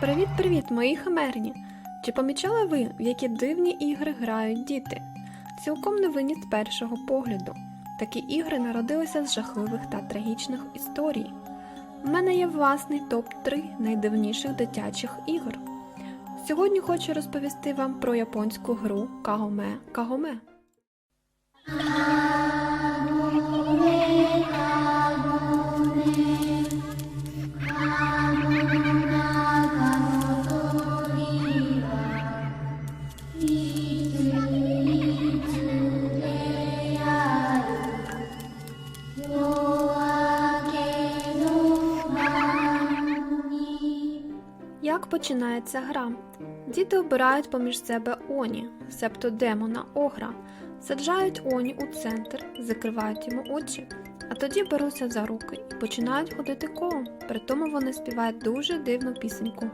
Привіт-привіт, мої химерні! Чи помічали ви, в які дивні ігри грають діти? Цілком невинні з першого погляду. Такі ігри народилися з жахливих та трагічних історій. У мене є власний топ-3 найдивніших дитячих ігор. Сьогодні хочу розповісти вам про японську гру Кагоме Кагоме. Як починається гра? Діти обирають поміж себе Оні, себто демона огра, саджають Оні у центр, закривають йому очі, а тоді беруться за руки і починають ходити колом. При тому вони співають дуже дивну пісеньку.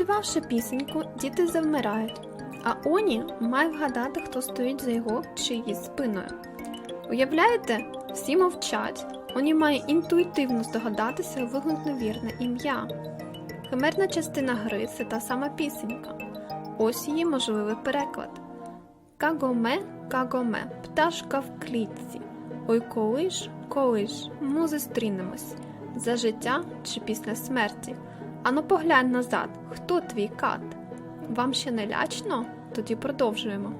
Проспівавши пісеньку, діти завмирають, а Оні має вгадати, хто стоїть за його чи її спиною. Уявляєте, всі мовчать. Оні має інтуїтивно здогадатися вигукнути вірне ім'я. Химерна частина гри це та сама пісенька. Ось її можливий переклад. Кагоме, кагоме, пташка в клітці. Ой, коли ж, коли ж, ми зустрінемось за життя чи після смерті. Ану поглянь назад, хто твій кат? Вам ще не лячно? Тоді продовжуємо.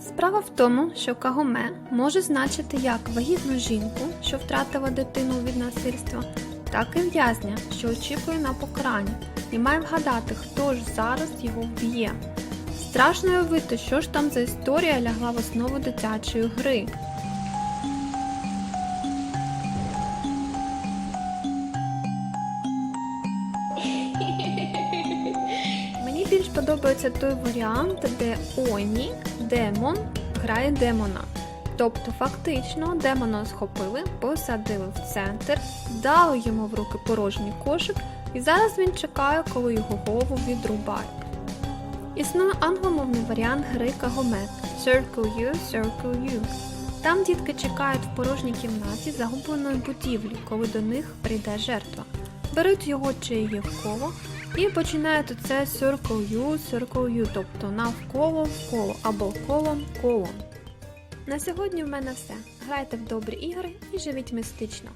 Справа в тому, що кагоме може значити як вагітну жінку, що втратила дитину від насильства, так і в'язня, що очікує на покарання, і має вгадати, хто ж зараз його вб'є. Страшно уявити, що ж там за історія лягла в основу дитячої гри. Більш подобається той варіант, де Оні, демон, грає демона. Тобто, фактично, демона схопили, посадили в центр, дали йому в руки порожній кошик, і зараз він чекає, коли його голову відрубають. Існує англомовний варіант гри Кагомет Circle You, Circle You. Там дітки чекають в порожній кімнаті загубленої будівлі, коли до них прийде жертва. Беруть його чи її в коло і починаєте це Circle U, Circle U, тобто навколо вколо або колом колом. На сьогодні в мене все. Грайте в добрі ігри і живіть містично.